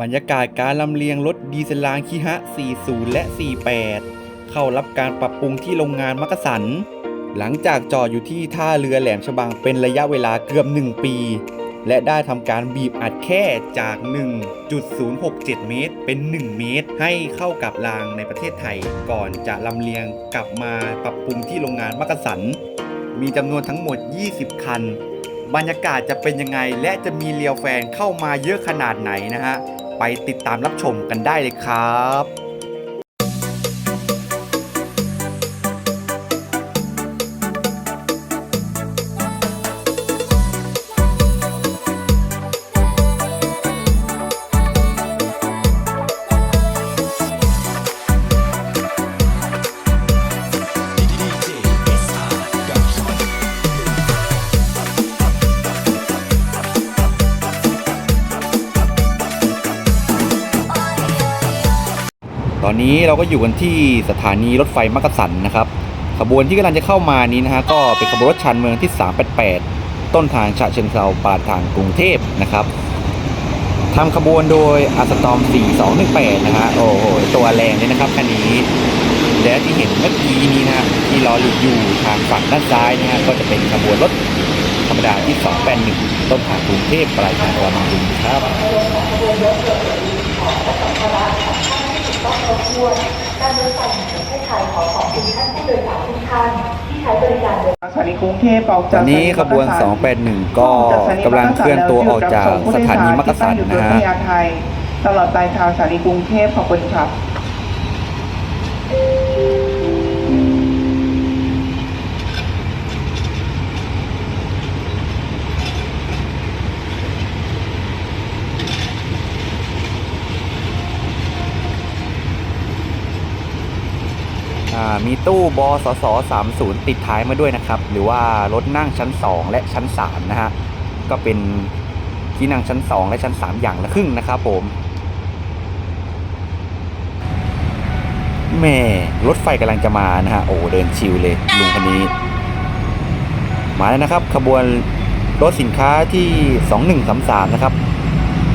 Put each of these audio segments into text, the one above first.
บรรยากาศการลำเลียงรถดีเซลลางคีฮะ 40 และ 48 เข้ารับการปรับปรุงที่โรงงานมักกะสัน หลังจากจอดอยู่ที่ท่าเรือแหลมฉบังเป็นระยะเวลาเกือบ 1 ปี และได้ทำการบีบอัดแค่จาก 1.067 เมตร เป็น 1 เมตร ให้เข้ากับรางในประเทศไทย ก่อนจะลำเลียงกลับมาปรับปรุงที่โรงงานมักกะสัน มีจำนวนทั้งหมด 20 คัน บรรยากาศจะเป็นยังไง และจะมีเรียวแฟนเข้ามาเยอะขนาดไหนนะฮะ ไปติดตามรับชมกันได้เลยครับ นี้เราก็อยู่กันที่สถานีรถไฟมักกะสันนะครับขบวนที่กำลังจะเข้ามานี้นะฮะก็เป็นขบวนรถชานเมืองที่ 388 ต้นทางฉะเชิงเทราปลายทางกรุงเทพนะครับทำขบวนโดยอาสตอม 4218 นะฮะโอ้โหตัวแรงเลยนะครับคันนี้ และที่เห็นเมื่อกี้นี้นะฮะที่ล้อหลุดอยู่ทางฝั่งด้านซ้ายนะฮะก็จะเป็นขบวนรถธรรมดาที่ 281 ต้นทางกรุงเทพปลายทางจังหวัดนนทบุ รีครับการรถไฟแห่งประเทศไทยขอขอบคุณท่านผู้โดยสารทุกท่านที่ใช้บริการโดยสถานีกรุงเทพออกตจากอนนี้ขบวน 281 ก็กำลังเคลื่อนตัวออกจากสถานีมักกะสันนะฮะพญาไทตลอดปลายทางสถานีกรุงเทพขอบคุณครับ มีตู้บสส30 ติดท้ายมาด้วยนะครับ หรือว่ารถนั่งชั้น 2 และชั้น 3 นะฮะ ก็เป็นที่นั่งชั้น 2 และชั้น 3 อย่างละครึ่งนะครับผมแม่รถไฟกำลังจะมานะฮะ โอ้เดินชิวเลยลุงคนนี้ มาแล้วนะครับ ขบวนรถสินค้าที่ 2133 นะครับ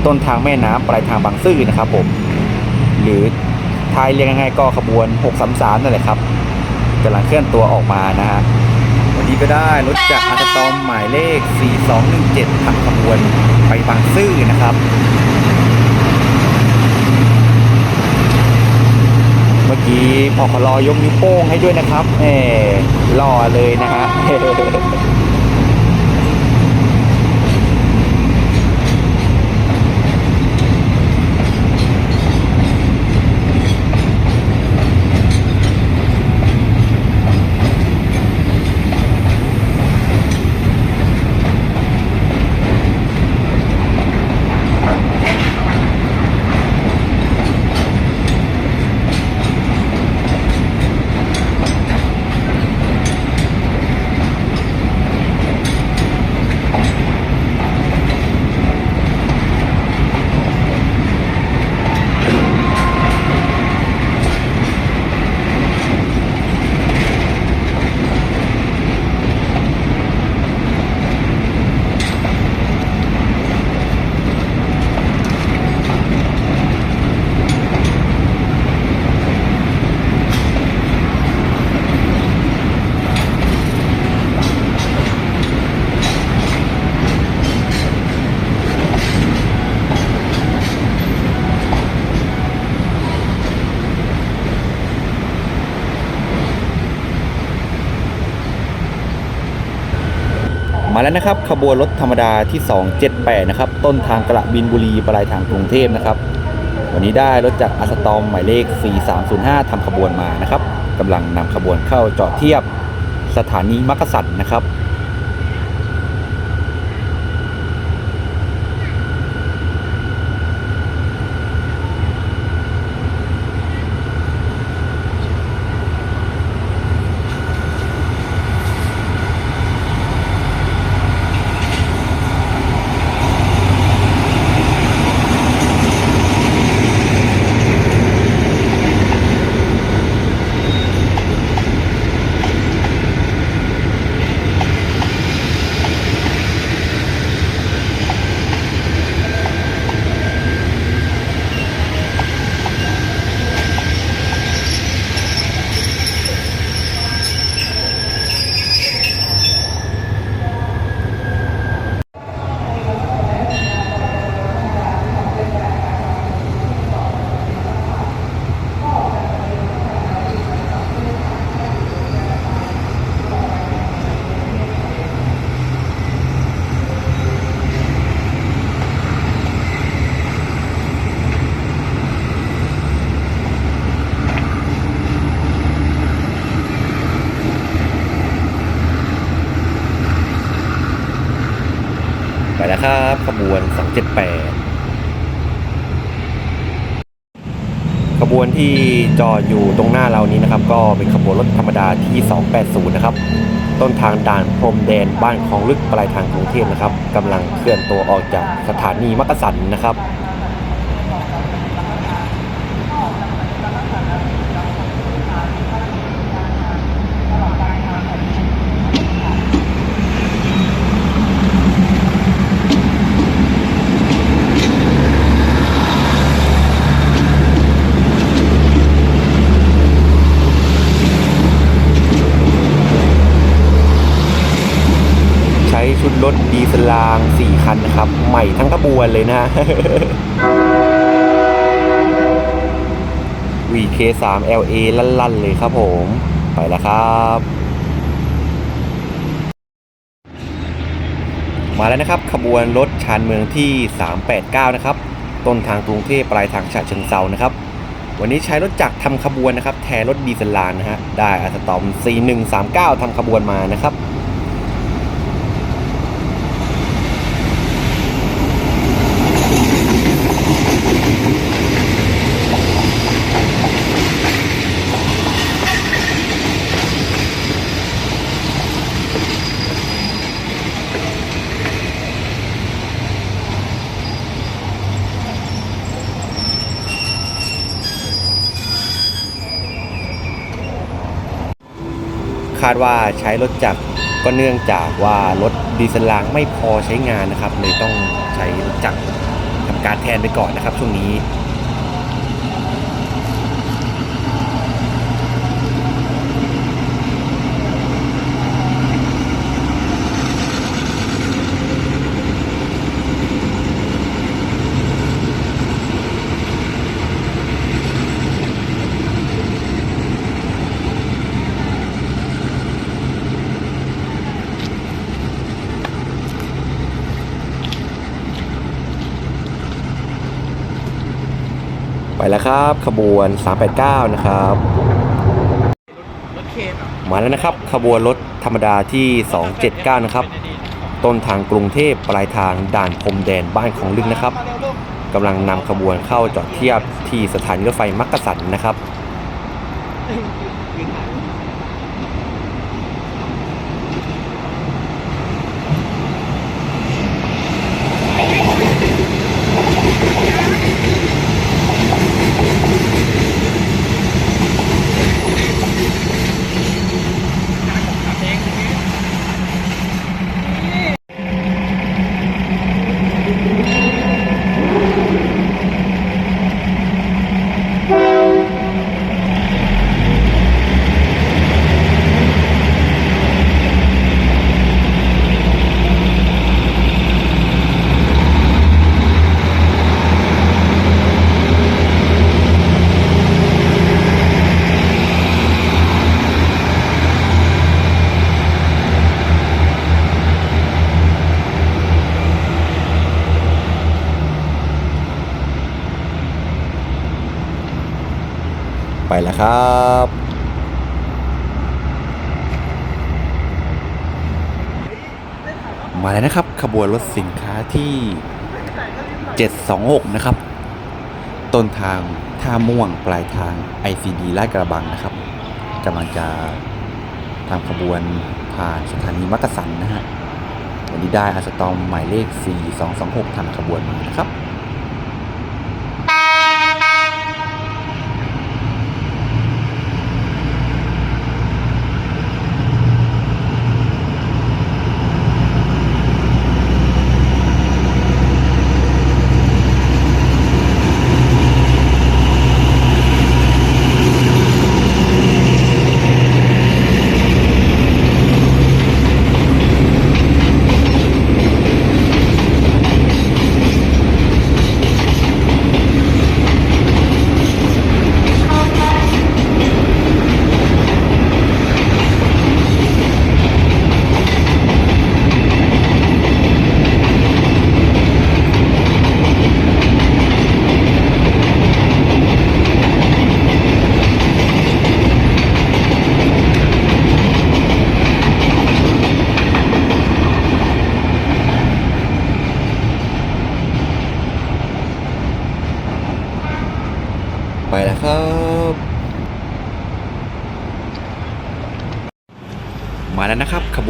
ต้นทางแม่น้ำปลายทางบางซื่อนะครับผม หรือ ทายเรียกง่ายๆก็ขบวน 633 นั่นแหละครับกำลังเคลื่อนตัวออกมานะฮะวันนี้ก็ได้รถจากอาร์ตตอมหมายเลข 4217ขับขบวนไปบางซื่อนะครับ เมื่อกี้พอขลอยกนิ้วโป้งให้ด้วยนะครับแหมหล่อเลยนะฮะ แล้วนะครับขบวนรถธรรมดาที่ 278 นะครับ ต้นทางกระบินบุรีปลายทางกรุงเทพนะครับ วันนี้ได้รถจากอัสตอมหมายเลข 4305ทำขบวนมานะครับกำลังนำขบวนเข้าจอดเทียบสถานีมักกะสันนะครับ ที่จอดอยู่ตรงหน้าเรานี้นะครับ ก็เป็นขบวนรถธรรมดาที่ 280 นะครับ ต้นทางด่านพรมแดนบ้านคลองลึกปลายทางกรุงเทพนะครับกำลังเคลื่อนตัวออกจากสถานีมักกะสันนะครับ ใช้ชุด รถดีเซลาง 4 คันนะครับ ใหม่ทั้งขบวนเลยนะ VK3 LA ลั่นๆเลยครับผม ไปแล้วครับ มาแล้วนะครับ ขบวนรถชานเมืองที่ 389 นะครับ ต้นทางกรุงเทพปลายทางฉะเชิงเซานะครับ วันนี้ใช้รถจักรทำขบวนนะครับ แทนรถดีเซลลางนะฮะ ได้อัสตอม 4139ทำขบวนมานะครับาดว่าใช้รถจักรก็เนื่องจากว่ารถดีเซลลางไม่พอใช้งานนะครับเลยต้องใช้รถจักรทำการแทนไปก่อนนะครับช่วงนี้ ไปแล้วครับ ขบวน 389 นะครับ มาแล้วนะครับ ขบวนรถธรรมดาที่ 279 นะครับ ต้นทางกรุงเทพปลายทางด่านพรมแดนบ้านของลึกนะครับกำลังนำขบวนเข้าจอดเทียบที่สถานีรถไฟมักกะสันนะครับ แล้วครับมาแล้วนะครับ ขบวนรถสินค้าที่ 726 นะครับ ต้นทางท่าม่วงปลายทาง ICD ลาดกระบังนะครับกำลังจะทำขบวนผ่านสถานีมักกะสันนะฮะวันนี้ได้อาสตอมหมายเลข 4226ทำขบวนมานะครับ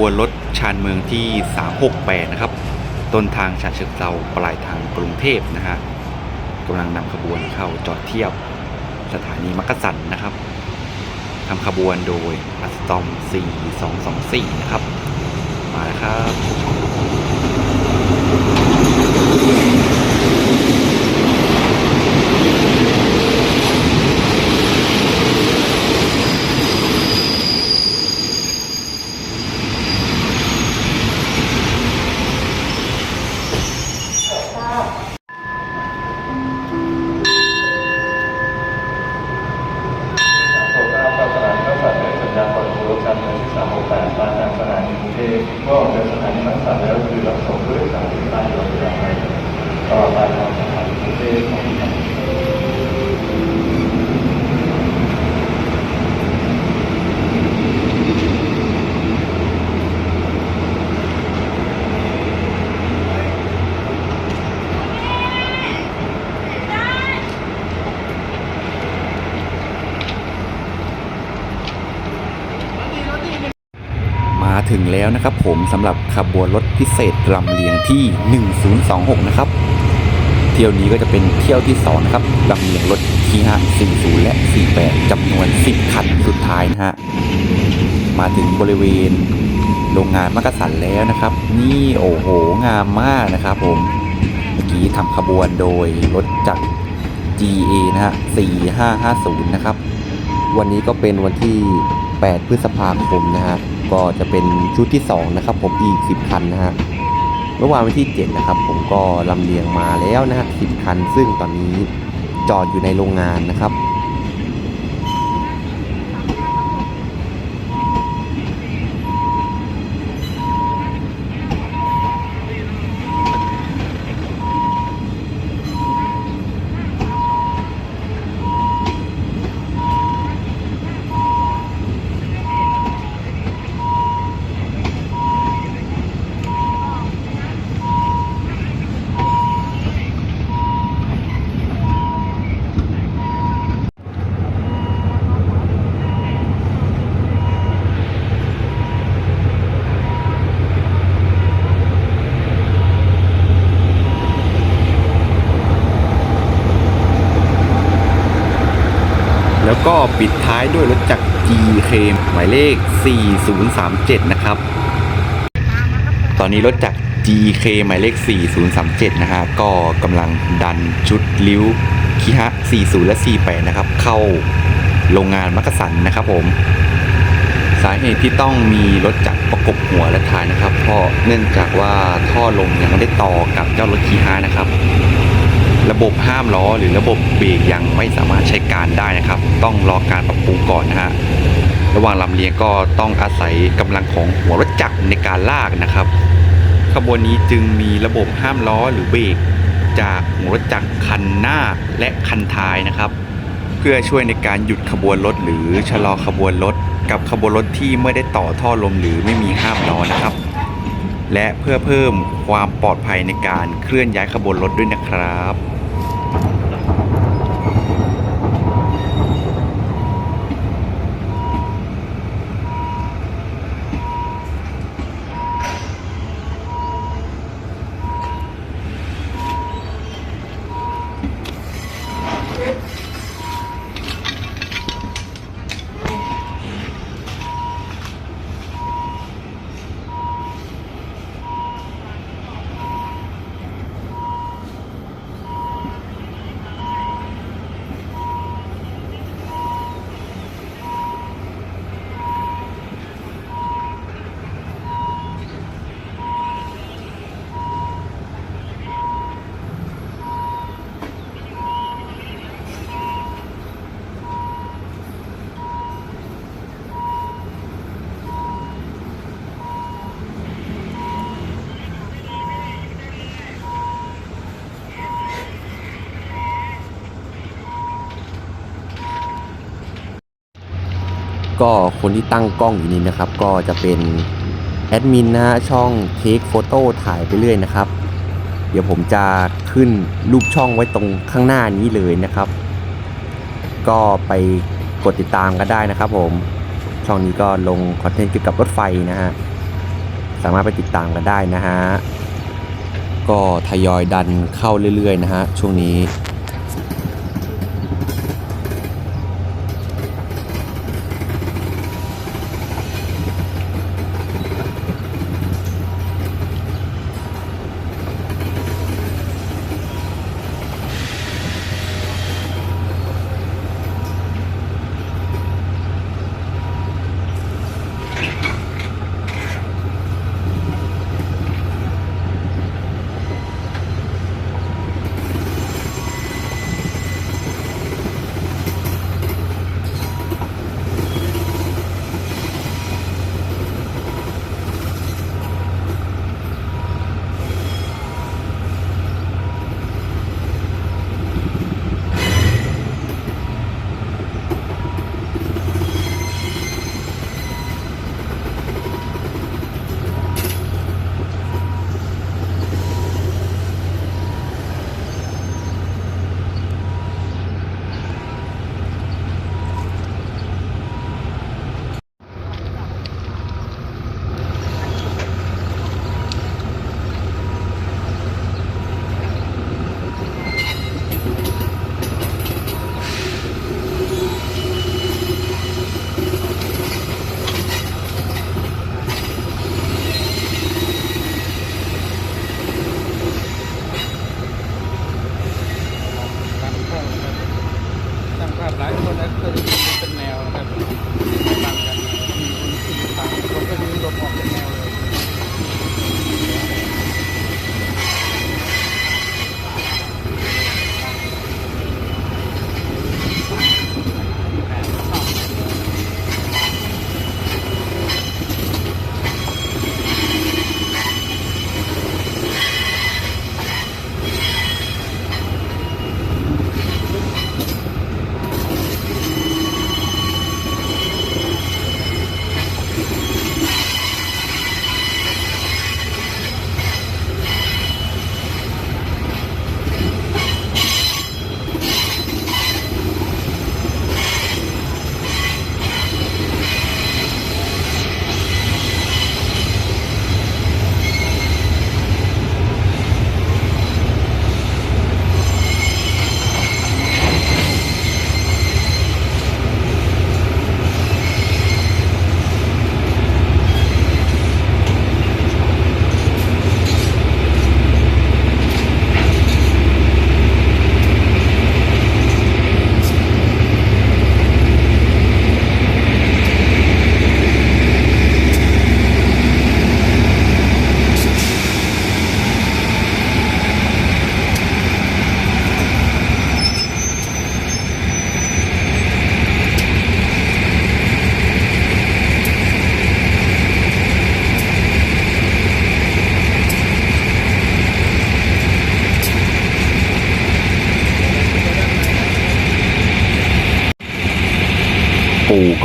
วนะครับขบวนรถชานเมืองที่ 368 นะครับ ต้นทางฉะเชิงเซาปลายทางกรุงเทพนะฮะกำลังนำขบวนเข้าจอดเทียบสถานีมักกะสันนะครับทำขบวนโดยอัสตอม 4224 นะครับ มาแล้วครับ โทรทราบข่าวสารข้าวสารในสัญญาณก่อนรถการเมืองที่368มาจากสถานีกรุงเทพเมื่อออกจากสถานีมักสันแล้วคือรับส่งผู้โดยสารที่ใต้รถยางไปตลอดปลายทางสถานีกรุงเทพของที่ทาง มาถึ งแล้วนะครับผมสำหรับขบวนรถพิเศษลำเลียงที่ 1026 นะครับ เที่ยวนี้ก็จะเป็นเที่ยวที่2นะครับลำเลียงรถคีฮะ40 และ 48จำนวน 10 คันสุดท้ายนะฮะ มาถึงบริเวณโรงงานมักกะสันแล้วนะครับ นี่โอ้โหงามมากนะครับผม เมื่อกี้ทำขบวนโดยรถจาก GA นะฮะ 4550 นะครับ วันนี้ก็เป็นวันที่ 8 พฤษภาคมนะฮะ ก็จะเป็นชุดที่ 2 นะครับ ผมอีก 10 คันนะฮะเมื่อวานวันที่ 7 นะครับ ผมก็ลำเลียงมาแล้วนะฮะ10 คัน ซึ่งตอนนี้จอดอยู่ในโรงงานนะครับ แล้วก็ปิดท้ายด้วยรถจักร GK หมายเล ข 4037 นะครับ ตอนนี้รถจักร GK หมายเลข 4037 นะฮะ ก็กำลังดันชุดลิ้วคิฮะ 40 และ 48 นะครับ เข้าโรงงานมักสันนะครับผม สาเหตุที่ต้องมีรถจักรประกบหัวและท้ายนะครับ เพราะเนื่องจากว่าท่อลมยังไม่ได้ต่อกับเจ้ารถคีฮะนะครับ ระบบห้ามล้อหรือระบบเบรกยังไม่สามารถใช้การได้นะครับ ต้องรอการปรับปรุงก่อนนะฮะ ระหว่างลำเลียงก็ต้องอาศัยกำลังของหัวรถจักรในการลากนะครับ ขบวนนี้จึงมีระบบห้ามล้อหรือเบรกจากหัวรถจักรคันหน้าและคันท้ายนะครับ เพื่อช่วยในการหยุดขบวนรถหรือชะลอขบวนรถกับขบวนรถที่ไม่ได้ต่อท่อลมหรือไม่มีห้ามล้อนะครับ และเพื่อเพิ่มความปลอดภัยในการเคลื่อนย้ายขบวนรถด้วยนะครับ ก็คนที่ตั้งกล้องอยู่นี่นะครับ ก็จะเป็นแอดมินนะฮะช่องเทคโฟโต้ถ่ายไปเรื่อยนะครับ เดี๋ยวผมจะขึ้นรูปช่องไว้ตรงข้างหน้านี้เลยนะครับ ก็ไปกดติดตามกันได้นะครับ ผมช่องนี้ก็ลงคอนเทนต์เกี่ยวกับรถไฟนะฮะสามารถไปติดตามกันได้นะฮะก็ทยอยดันเข้าเรื่อยๆนะฮะช่วงนี้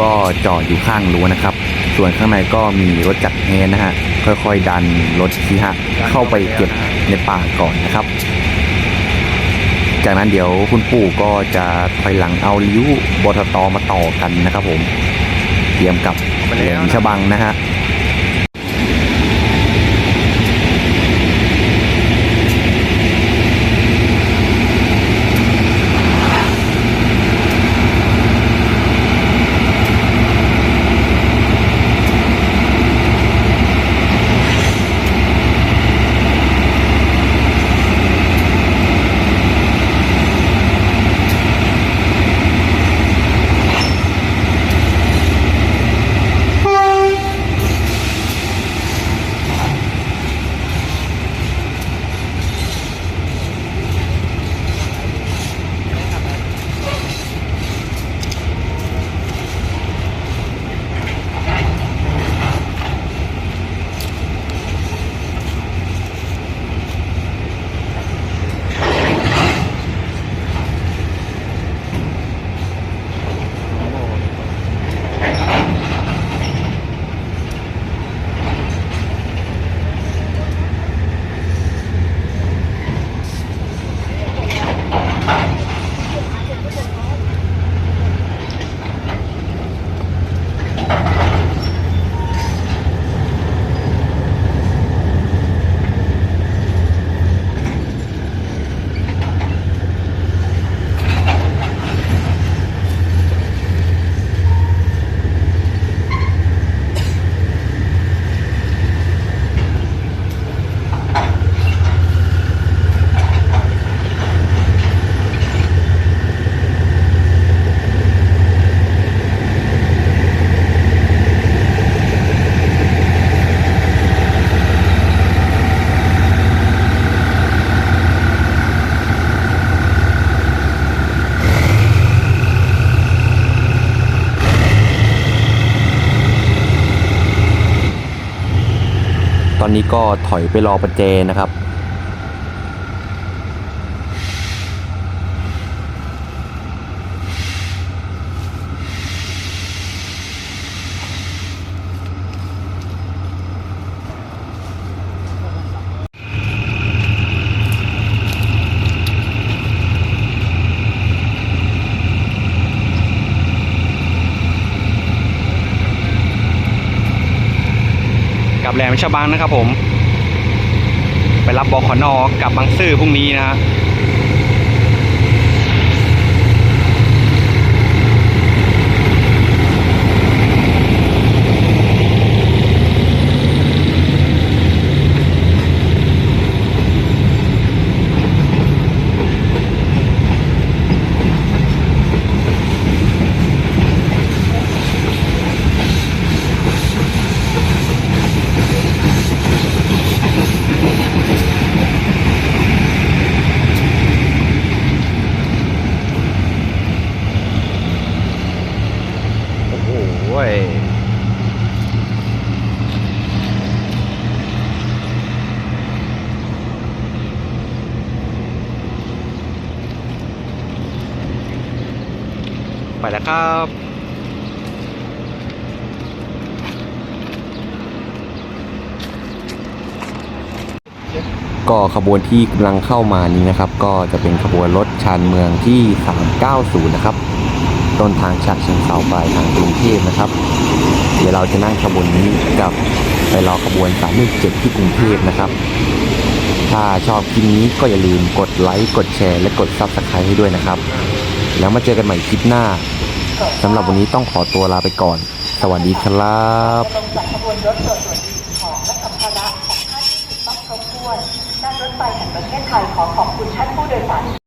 ก็จอดอยู่ข้างรั้วนะครับ ส่วนข้างในก็มีรถจักรแฮนนะฮะค่อยๆดันรถที่ฮะเข้าไปเก็บในป่าก่อนนะครับ จากนั้นเดี๋ยวคุณปู่ก็จะถอยหลังเอาลิ้วบทตมาต่อกันนะครับ ผม เตรียมกับเหลมฉบังนะฮะ นี้ก็ถอยไปรอประเจนะครับ แหลมฉบังนะครับผม ไปรับบอขอนอกับบางซื่อพรุ่งนี้นะฮะ ก็ขบวนที่กำลังเข้ามานี้นะครับ ก็จะเป็นขบวนรถชานเมืองที่ 390 นะครับต้นทางฉะเชิงเทราปทางกรุงเทพนะครับ เดี๋ยวเราจะนั่งขบวนนี้กับไปรอขบวน 317 ที่กรุงเทพนะครับ ถ้าชอบคลิปนี้ก็อย่าลืมกดไลค์ กดแชร์ และกด Subscribe ให้ด้วยนะครับ แล้วมาเจอกันใหม่คลิปหน้าสำหรับวันนี้ต้องขอตัวลาไปก่อน สวัสดีครับ ไฟแห่งประเทศไทยขอขอบคุณท่านผู้โดยสาร